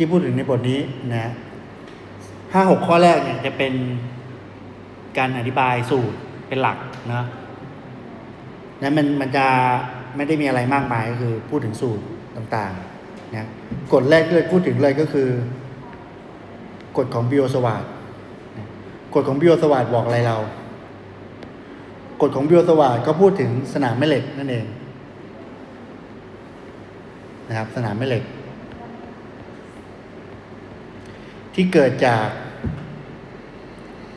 ที่พูดถึงในบทนี้นะห้าหกข้อแรกเนี่ยจะเป็นการอธิบายสูตรเป็นหลักนะนั้นมันมันจะไม่ได้มีอะไรมากมายก็คือพูดถึงสูตรต่างๆนะกฎแรกที่เราพูดถึงเลยก็คือกฎของบิโอสวาดกฎของบิโอสวาดบอกอะไรเรา กฎของบิโอสวาดก็พูดถึงสนามแม่เหล็กนั่นเองนะครับสนามแม่เหล็ก ที่เกิดจาก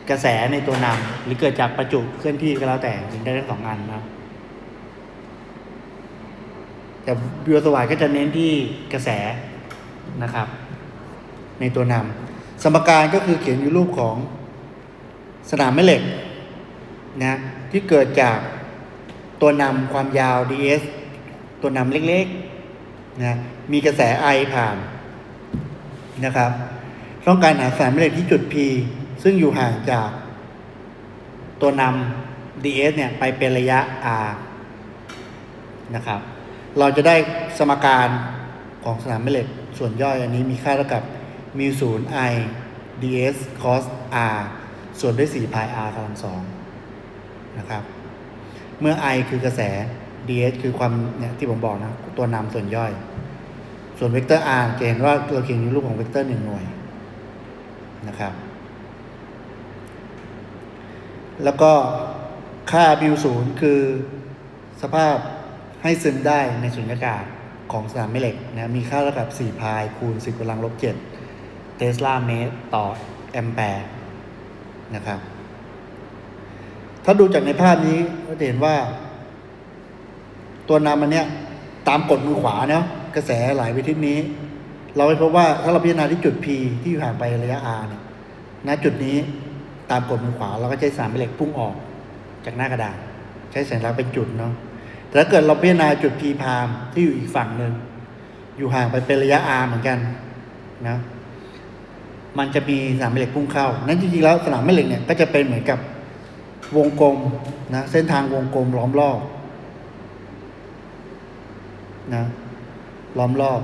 กระแสในตัวนำหรือเกิดจากประจุเคลื่อนที่ก็แล้วแต่ถึงได้ทั้งสองอันนะแต่บิโอสวายก็จะเน้นที่กระแสนะครับ ในตัวนำสมการก็คือเขียนอยู่รูปของสนามแม่เหล็กนะที่เกิดจากตัวนำความยาว ds ตัวนำเล็กๆนะมีกระแส I ผ่านนะครับ ต้องการหาสนามแม่เหล็กที่จุด P ซึ่งอยู่ห่างจากตัวนำ ds เนี่ยไปเป็นระยะ r นะครับ เราจะได้สมการของสนามแม่เหล็กส่วนย่อยอันนี้มีค่าเท่ากับมิวศูนย์ i ds cos r ส่วนด้วย4 pi r กำลังสองนะครับ เมื่อ i คือกระแส ds คือความเนี่ยที่ผมบอกนะ ตัวนำส่วนย่อย ส่วนเวกเตอร์ r จะเห็นว่าเราเขียนรูปของเวกเตอร์หนึ่งหน่วย นะครับแล้วก็ค่ามิวศูนย์คือสภาพให้ซึมได้ในสุญญากาศของสนามแม่เหล็กนะมีค่าเท่ากับ 4 พายคูณ 10กำลังลบ7เทสลาเมตรต่อแอมแปร์นะครับ ถ้าดูจากในภาพนี้ก็จะเห็นว่า ตัวนำมันเนี้ยตามกฎมือขวาเนาะกระแสไหลไปทิศนี้ เราไปพบว่าถ้าเราพิจารณาที่จุด P ที่อยู่ห่างไประยะ r เนี่ยณจุดนี้ตามกฎมือขวาเราก็ใช้สามแม่เหล็กพุ่งออกจากหน้ากระดาษใช้สัญลักษณ์เป็นจุดเนาะแต่ถ้าเกิดเราพิจารณาจุด P พามที่อยู่อีกฝั่งหนึ่งอยู่ห่างไปเป็นระยะ r เหมือนกันนะมันจะมีสนามแม่เหล็กพุ่งเข้า นั้นจริงๆแล้วสนามแม่เหล็กเนี่ยก็จะเป็นเหมือนกับวงกลมนะเส้นทางวงกลมล้อมรอบนะล้อมรอบ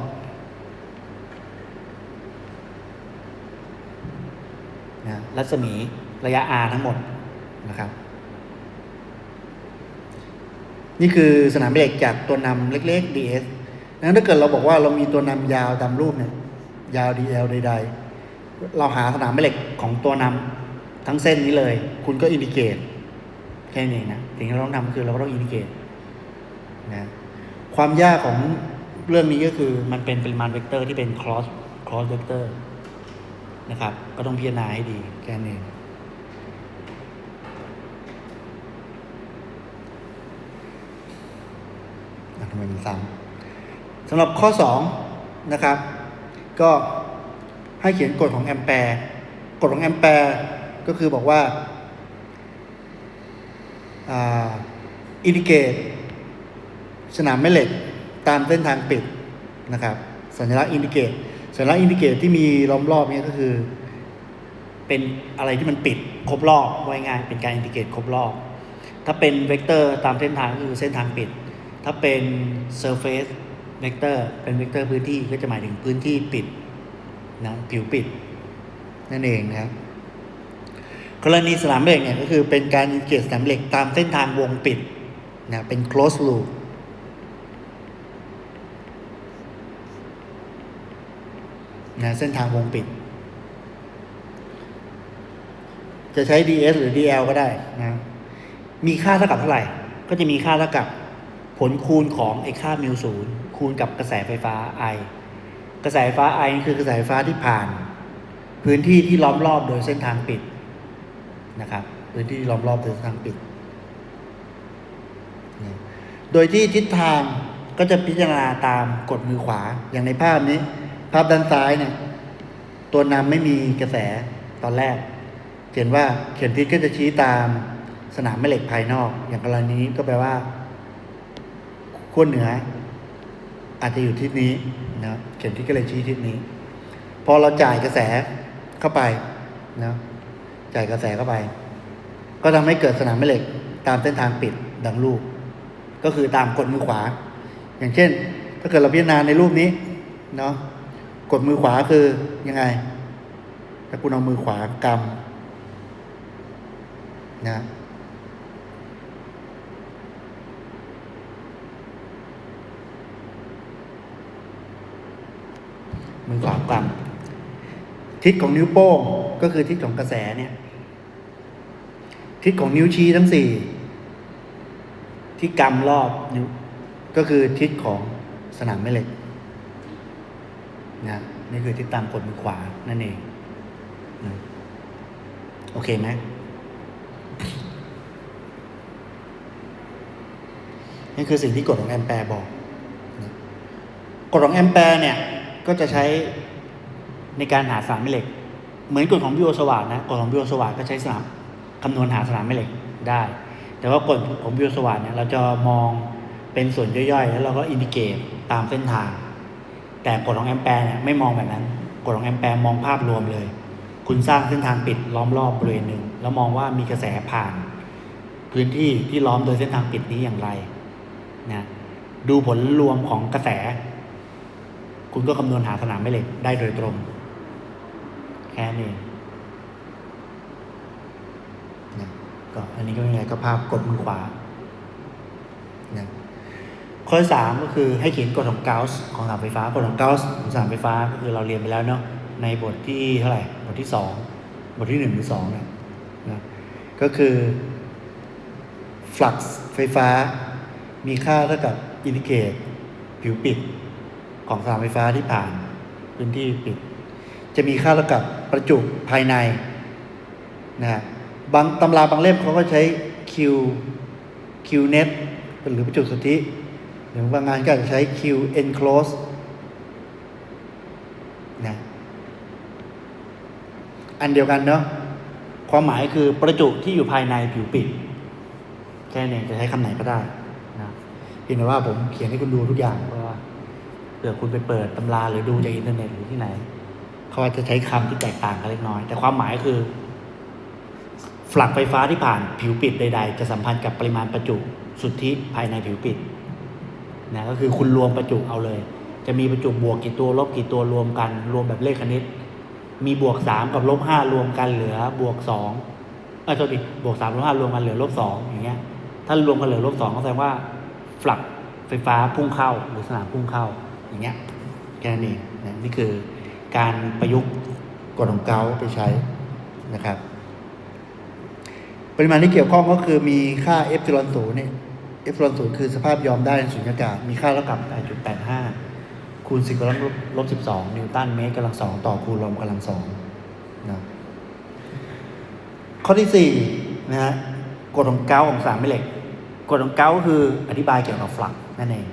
นะ รัศมีระยะ r ทั้งหมดนะครับ นี่คือสนามเหล็กจากตัวนำเล็กๆ ds นั้นถ้าเกิดเราบอกว่าเรามีตัวนำยาวตามรูปเนี่ย ยาว dl ใด ๆ เราหาสนามแม่เหล็กของตัวนำทั้งเส้นนี้เลย คุณก็อินดิเกตแค่นี้เองนะสิ่งที่เราต้องทำคือเราก็ต้องอินดิเกตนะความยากของเรื่องนี้ก็คือมันเป็นปริมาณเวกเตอร์ที่เป็น cross cross vector นะครับ ก็ต้องพิจารณาให้ดีแค่นี้เองอะทำไมมันซ้ำสำหรับข้อ 2 นะครับ ก็ให้เขียนกฎของแอมแปร์กฎของแอมแปร์ก็คือบอกว่าอินดิเกตสนามแม่เหล็กตามเส้นทางปิดนะครับ สัญลักษณ์อินดิเกต สัญลักษณ์อินดิเกตที่มีล้อมรอบเนี้ก็คือ เป็นอะไรที่มันปิดครบรอบว่าง่ายๆเป็นการอินดิเกตครบรอบ ถ้าเป็นเวกเตอร์ตามเส้นทางก็คือเส้นทางปิด ถ้าเป็น surface vector เป็นเวกเตอร์พื้นที่ก็จะหมายถึงพื้นที่ปิดนะผิวปิด นั่นเองนะครับกรณีสนามเหล็กเนี่ยก็คือเป็นการอินเกตสนามเหล็กตามเส้นทางวงปิดนะเป็น close loop นะเส้นทางวงปิด จะใช้ ds หรือ dl ก็ได้นะมีค่าเท่ากับเท่าไหร่ ก็จะมีค่าเท่ากับผลคูณของไอ้ค่ามิวศูนย์คูณกับกระแสไฟฟ้า I กระแสไฟฟ้า I คือกระแสไฟฟ้าที่ผ่าน พื้นที่ที่ล้อมรอบโดยเส้นทางปิดนะครับ พื้นที่ล้อมรอบโดยเส้นทางปิด โดยที่ทิศทางก็จะพิจารณาตามกฎมือขวาอย่างในภาพนี้ ภาพด้านซ้ายเนี่ย ตัวนำไม่มีกระแสตอนแรก เห็นว่าเข็มทิศก็จะชี้ตามสนามแม่เหล็กภายนอก อย่างกรณีนี้ก็แปลว่าขั้วเหนือ อาจจะอยู่ทิศนี้นะเข็มทิศก็เลยชี้ทิศนี้ พอเราจ่ายกระแสเข้าไปนะจ่ายกระแสเข้าไป ก็ทำให้เกิดสนามแม่เหล็กตามเส้นทางปิดดังรูป ก็คือตามกฎมือขวา อย่างเช่น ถ้าเกิดเราพิจารณาในรูปนี้เนาะ กดมือขวาคือยังไง ถ้าคุณเอามือขวากำนะมือขวากำทิศของนิ้วโป้งก็คือทิศของกระแสเนี่ย ทิศของนิ้วชี้ทั้งสี่ที่กำรอบนิ้วก็คือทิศของสนามแม่เหล็ก นะนี่คือทิศตามกดมือขวานั่นเองนะโอเคไหมนี่คือสิ่งที่กฎของแอมแปร์บอกนะกฎของแอมแปร์เนี่ย ก็จะใช้ในการหาสนามแม่เหล็ก เหมือนกฎของบิโอสวาดนะกฎของบิโอสวาดก็ใช้สนามคำนวณหาสนามแม่เหล็กได้ แต่ว่ากฎของบิโอสวาดเนี่ยเราจะมองเป็นส่วนย่อยๆ แล้วเราก็อินดิเกตตามเส้นทาง แต่กฎของแอมแปร์เนี่ยไม่มองแบบนั้นกฎของแอมแปร์มองภาพรวมเลย คุณสร้างเส้นทางปิดล้อมรอบบริเวณหนึ่งแล้วมองว่ามีกระแสผ่าน พื้นที่ที่ล้อมโดยเส้นทางปิดนี้อย่างไรนะดูผลรวมของกระแส คุณก็คำนวณหาสนามแม่เหล็กได้โดยตรง แค่นี้นะก็อันนี้ก็เป็นไงก็ภาพกดมือขวานะ ข้อที่สามก็คือให้เขียนกฎของเกาส์ของสนามไฟฟ้ากฎของเกาส์ของสนามไฟฟ้าก็คือเราเรียนไปแล้วเนาะในบทที่เท่าไหร่บทที่สองบทที่หนึ่งหรือสองนะนะก็คือฟลักซ์ไฟฟ้า มีค่าเท่ากับอินดิเกตผิวปิดของสนามไฟฟ้าที่ผ่านพื้นที่ปิด จะมีค่าเท่ากับประจุภายในนะฮะบางตำราบางเล่มเขาก็ใช้ Q Q net หรือประจุสุทธิ หรือบางงานก็อาจจะใช้ Q enclose นะอันเดียวกันเนาะความหมายคือประจุที่อยู่ภายในผิวปิด แค่นี้จะใช้คำไหนก็ได้นะเพียงแต่ว่าผมเขียนให้คุณดูทุกอย่างเพราะว่าเผื่อคุณไปเปิดตำราหรือดูจากอินเทอร์เน็ตหรือที่ไหน เขาอาจจะใช้คำที่แตกต่างกันเล็กน้อย แต่ความหมายคือฝลักไฟฟ้าที่ผ่านผิวปิดใด ๆ จะสัมพันธ์กับปริมาณประจุสุทธิภายในผิวปิด นะก็คือคุณรวมประจุเอาเลย จะมีประจุบวกกี่ตัวลบกี่ตัวรวมกัน รวมแบบเลขคณิต มีบวกสามกับลบห้ารวมกันเหลือบวกสองเออโทษดิบวกสามลบห้ารวมกันเหลือลบสองอย่างเงี้ย ถ้ารวมกันเหลือลบสองก็แสดงว่าฝลักไฟฟ้าพุ่งเข้าหรือสนามพุ่งเข้าอย่างเงี้ยแค่นั้นเองนะนี่คือการประยุกต์กฎของเกาไปใช้นะครับ ปริมาณที่เกี่ยวข้องก็คือมีค่าเอฟซิลอนศูนย์เนี่ย เอฟลอนศูนย์คือสภาพยอมได้ในสุญญากาศ มีค่าเท่ากับ8.85 คูณ 10กำลังลบ 12 นิวตันเมตรกำลังสองต่อคูณลมกำลังสองนะข้อที่สี่นะฮะกฎของเกาของสามแม่เหล็กกฎของเกาคืออธิบายเกี่ยวกับฟลักนั่นเอง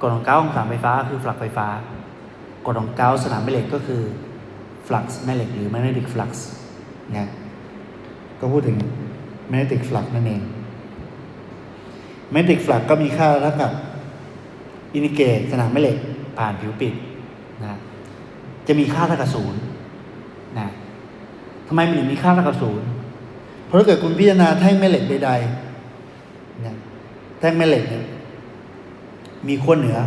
กฎของเกาของสามไฟฟ้าคือฟลักไฟฟ้ากฎของเกาสนามแม่เหล็กก็คือฟลักซ์แม่เหล็กหรือ magnetic flux นะก็พูดถึง magnetic flux นั่นเอง magnetic flux ก็มีค่าเท่ากับอินิเกตสนามแม่เหล็กผ่านผิวปิดนะจะมีค่าเท่ากับศูนย์นะทำไมมันถึงมีค่าเท่ากับศูนย์เพราะถ้าเกิดคุณพิจารณาแท่งแม่เหล็กใดๆนะแท่งแม่เหล็กเนี่ยมีขั้วเหนือ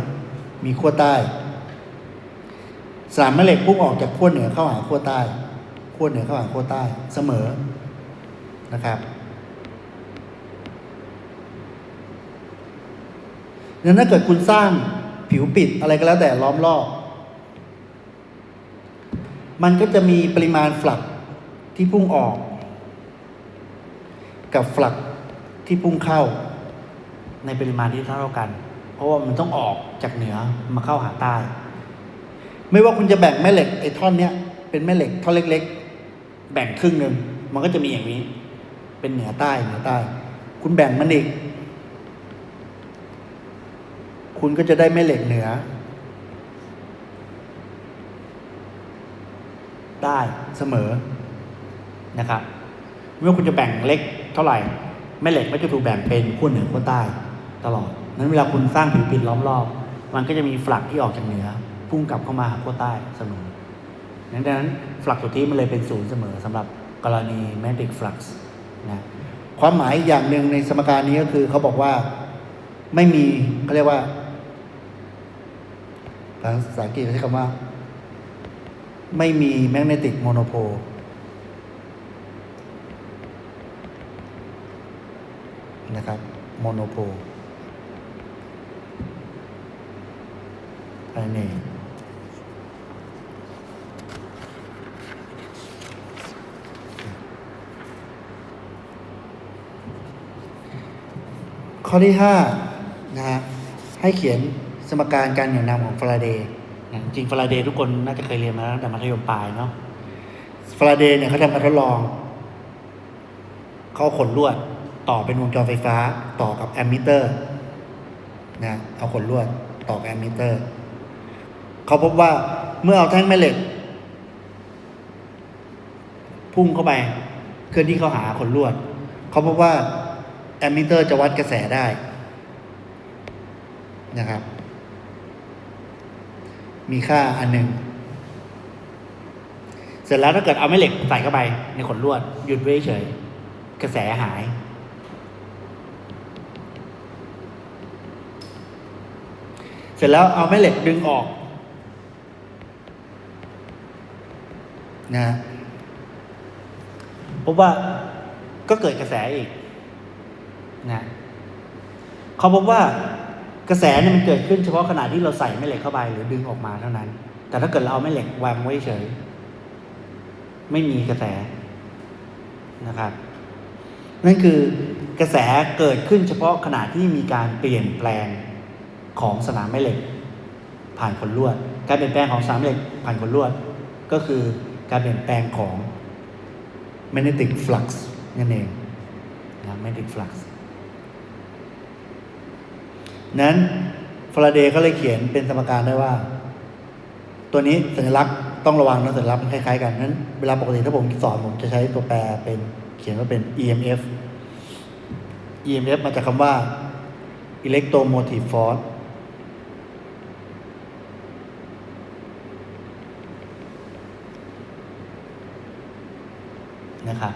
มีขั้วใต้สนามแม่เหล็กพุ่งออกจากขั้วเหนือเข้าหาขั้วใต้ ขั้วเหนือเข้าหาขั้วใต้เสมอนะครับดัง นั้นถ้าเกิดคุณสร้างผิวปิดอะไรก็แล้วแต่ล้อมรอบ มันก็จะมีปริมาณฝลักที่พุ่งออก กับฝลักที่พุ่งเข้า ในปริมาณที่เท่ากัน เพราะว่ามันต้องออกจากเหนือมาเข้าหาใต้ ไม่ว่าคุณจะแบ่งแม่เหล็กไอ้ท่อนเนี้ยเป็นแม่เหล็กท่อนเล็ก ๆ แบ่งครึ่งหนึ่งมันก็จะมีอย่างนี้ เป็นเหนือใต้เหนือใต้ คุณแบ่งมันอีก คุณก็จะได้แม่เหล็กเหนือ ได้เสมอนะครับไม่ว่าคุณจะแบ่งเล็กเท่าไหร่แม่เหล็กก็จะถูกแบ่งเป็นขั้วเหนือขั้วใต้ตลอด นั้นเวลาคุณสร้างผิวปิดล้อมรอบ มันก็จะมีฝลักที่ออกจากเหนือพุ่งกลับเข้ามาหาขั้วใต้เสมอดังนั้นฝลักสุทธิมันเลยเป็นศูนย์เสมอสำหรับกรณี magnetic flux นะความหมายอย่างหนึ่งในสมการนี้ก็คือเขาบอกว่าไม่มีเขาเรียกว่า ภาษาอังกฤษใช้คำว่า ไม่มีแมกเนติกโมโนโพลนะครับโมโนโพลอันนี้ข้อที่ห้านะฮะให้เขียน สมการการเหนี่ยวนำของฟาราเดย์จริงฟาราเดย์ทุกคนน่าจะเคยเรียนมาตั้งแต่มัธยมปลายเนาะฟาราเดย์เนี่ยเขาทำการทดลอง เขาเอาขนลวดต่อเป็นวงจรไฟฟ้าต่อกับแอมมิเตอร์นะเอาขนลวดต่อกับแอมมิเตอร์ เขาพบว่าเมื่อเอาแท่งแม่เหล็ก พุ่งเข้าไปเคลื่อนที่เข้าหาขนลวด เขาพบว่าแอมมิเตอร์จะวัดกระแสได้นะครับ มีค่าอันหนึ่ง เสร็จแล้วถ้าเกิดเอาแม่เหล็กใส่เข้าไป ในขนลวดหยุดไว้เฉย กระแสหาย เสร็จแล้วเอาแม่เหล็กดึงออกนะพบว่าก็เกิดกระแสอีกนะเขาพบว่า กระแสเนี่ยมันเกิดขึ้นเฉพาะขณะที่เราใส่แม่เหล็กเข้าไปหรือดึงออกมาเท่านั้น แต่ถ้าเกิดเราเอาแม่เหล็กวางไว้เฉย ไม่มีกระแสนะครับนั่นคือกระแสเกิดขึ้นเฉพาะขณะที่มีการเปลี่ยนแปลงของสนามแม่เหล็ก ผ่านขนลวด การเปลี่ยนแปลงของสนามแม่เหล็กผ่านขนลวด ก็คือการเปลี่ยนแปลงของ magnetic flux นั่นเองนะ magnetic flux นั้นฟาราเดย์ก็เลยเขียนเป็นสมการได้ว่า ตัวนี้สัญลักษณ์ต้องระวังนะสัญลักษณ์มันคล้ายๆกันนั้นเวลาปกติถ้าผมสอนผมจะใช้ตัวแปรเป็นเขียนว่าเป็น EMF EMF มาจากคำว่า electromotive force นะครับ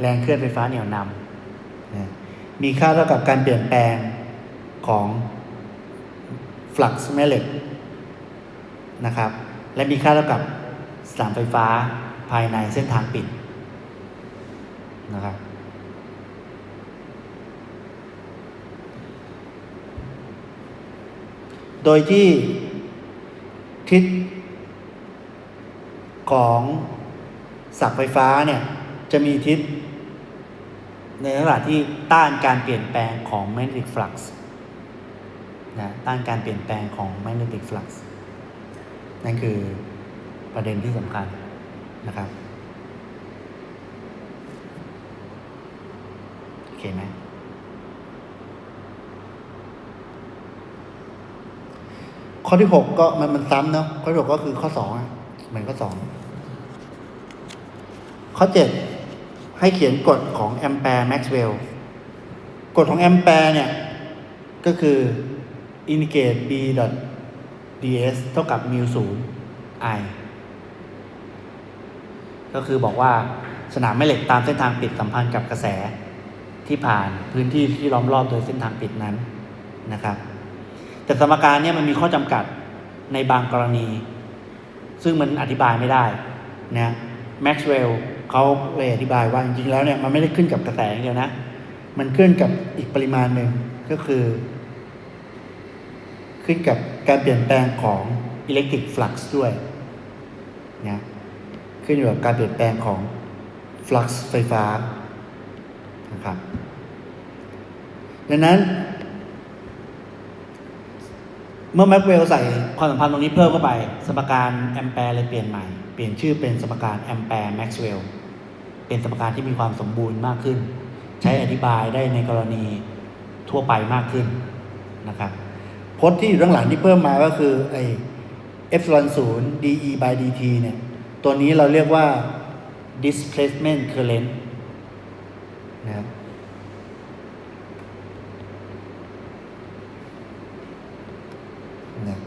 แรงเคลื่อนไฟฟ้าเหนี่ยวนำนะมีค่าเท่ากับการเปลี่ยนแปลง ของฟลักซ์แม่เหล็กนะครับ และมีค่าเท่ากับสนามไฟฟ้าภายในเส้นทางปิดนะครับโดยที่ทิศของสักไฟฟ้าเนี่ยจะมีทิศในลักษณะที่ต้านการเปลี่ยนแปลงของ magnetic flux นะต้านการเปลี่ยนแปลงของ magnetic flux นั่นคือประเด็นที่สำคัญนะครับโอเคไหมข้อที่หกก็มันมันซ้ำเนาะข้อที่หกก็คือข้อสองอะเหมือนข้อสองข้อเจ็ดให้เขียนกฎของแอมแปร์แม็กซ์เวลล์กฎของแอมแปร์เนี่ย ก็คือ indicate b ds เท่ากับมิวศูนย์ i ก็คือบอกว่าสนามแม่เหล็กตามเส้นทางปิดสัมพันธ์กับกระแสที่ผ่านพื้นที่ที่ล้อมรอบโดยเส้นทางปิดนั้นนะครับ แต่สมการเนี่ยมันมีข้อจำกัดในบางกรณี ซึ่งมันอธิบายไม่ได้นะแม็กซ์เวลล์เขาเลยอธิบายว่าจริงๆแล้วเนี่ยมันไม่ได้ขึ้นกับกระแสอย่างเดียวนะ มันขึ้นกับอีกปริมาณหนึ่งก็คือ ขึ้นกับการเปลี่ยนแปลงของอิเล็กทริกฟลักซ์ด้วยนะขึ้นอยู่กับการเปลี่ยนแปลงของฟลักซ์ไฟฟ้านะครับดังนั้นเมื่อแม็กเวลใส่ความสัมพันธ์ตรงนี้เพิ่มเข้าไป สมการแอมแปร์เลยเปลี่ยนใหม่ เปลี่ยนชื่อเป็นสมการแอมแปร์แม็กซ์เวลเป็นสมการที่มีความสมบูรณ์มากขึ้น ใช้อธิบายได้ในกรณีทั่วไปมากขึ้นนะครับ พจน์ที่อยู่ข้างหลังที่เพิ่มมาก็คือไอ epsilon 0 de by dt เนี่ย ตัวนี้เราเรียกว่า displacement current นะครับนะ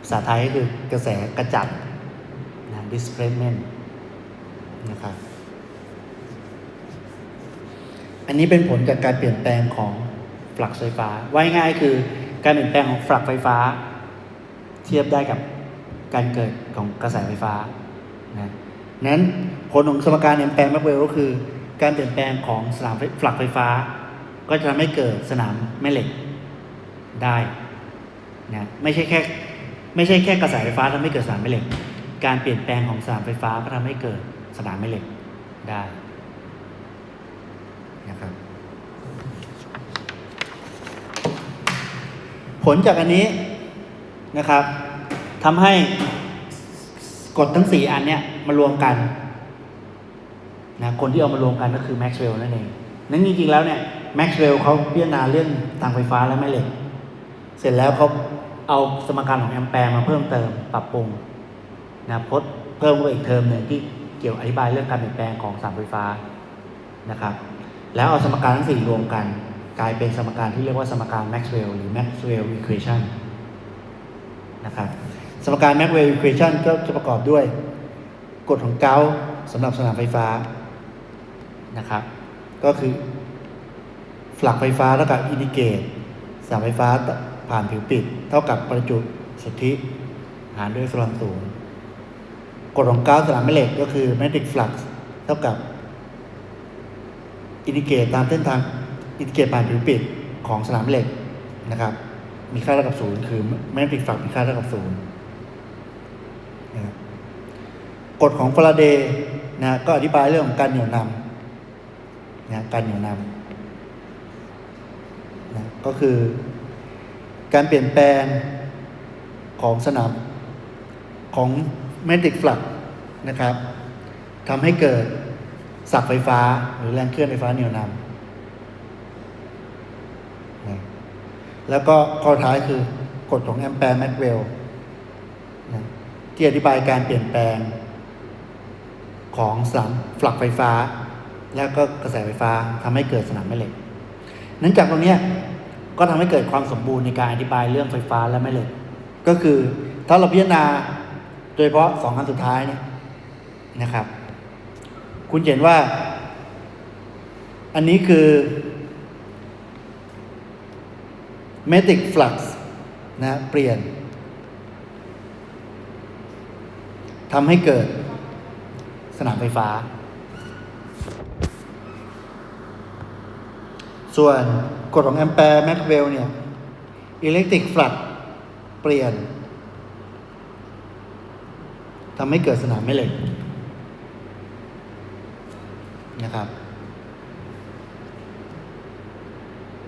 ภาษาไทยก็คือกระแสกระจัดนะ displacement นะครับอันนี้เป็นผลจากการเปลี่ยนแปลงของฟลักไฟฟ้า ไว้ง่ายคือการเปลี่ยนแปลงของฟลักไฟฟ้า เทียบได้กับการเกิดของกระแสไฟฟ้านะนั้นผลของสมการแอมแปร์แมกเวลก็คือ การเปลี่ยนแปลงของสนามฟลักไฟฟ้า ก็จะทำให้เกิดสนามแม่เหล็กได้นะไม่ใช่แค่ไม่ใช่แค่กระแสไฟฟ้าทำให้เกิดสนามแม่เหล็ก การเปลี่ยนแปลงของสนามไฟฟ้าก็ทำให้เกิด สนามแม่เหล็กได้นะครับผลจากอันนี้นะครับทำให้กฎทั้งสี่อันเนี้ยมารวมกันนะคนที่เอามารวมกันก็คือแม็กซ์เวลล์นั่นเองนั่นจริงๆแล้วเนี่ยแม็กซ์เวลล์เขาพิจารณาเรื่องทางไฟฟ้าและแม่เหล็ก เสร็จแล้วเขาเอาสมการของแอมแปร์มาเพิ่มเติมปรับปรุงนะพดเพิ่มเข้าไปอีกเทอมหนึ่งที่ เกี่ยวอธิบายเรื่องการเปลี่ยนแปลงของสามไฟฟ้านะครับ แล้วเอาสมการทั้งสี่รวมกัน กลายเป็นสมการที่เรียกว่าสมการแม็กซ์เวลล์หรือ Maxwell equation นะครับสมการ Maxwell equation ก็จะประกอบด้วย กฎของเกาสำหรับสนามไฟฟ้านะครับ ก็คือฝลักไฟฟ้าเท่ากับอินดิเกตสนามไฟฟ้าผ่านผิวปิด เท่ากับประจุสุทธิ หารด้วยสลอนสูง กฎของเกาต์สนามแม่เหล็กก็คือ magnetic flux เท่ากับอินดิเกตตามเส้นทางอินดิเกตผ่านผิวปิดของสนามเหล็กนะครับ มีค่าเท่ากับศูนย์คือแมกเนติกฝักมีค่าเท่ากับศูนย์นะครับกฎของฟาราเดย์นะก็อธิบายเรื่องของการเหนี่ยวนำนะการเหนี่ยวนำนะก็คือ การเปลี่ยนแปลงของสนามของ แมกเนติกฟลักนะครับทำให้เกิดสักไฟฟ้าหรือแรงเคลื่อนไฟฟ้าเหนี่ยวนำนะแล้วก็ข้อท้ายคือกฎของแอมแปร์แมกเวลนะที่อธิบายการเปลี่ยนแปลงของสนามฟลักไฟฟ้า แล้วก็กระแสไฟฟ้าทำให้เกิดสนามแม่เหล็กเนื่องจากตรงนี้ก็ทำให้เกิดความสมบูรณ์ในการอธิบายเรื่องไฟฟ้าและแม่เหล็ก ก็คือถ้าเราพิจารณา ดยเฉพาะสองอันสุดท้ายเนี่ยนะครับ คุณเห็นว่า อันนี้คือ magnetic flux นะเปลี่ยนทำให้เกิดสนามไฟฟ้า ส่วนกฎของแอมแปร์แม็กเวลเนี่ย electric flux เปลี่ยน ทำให้เกิดสนามแม่เหล็กนะครับ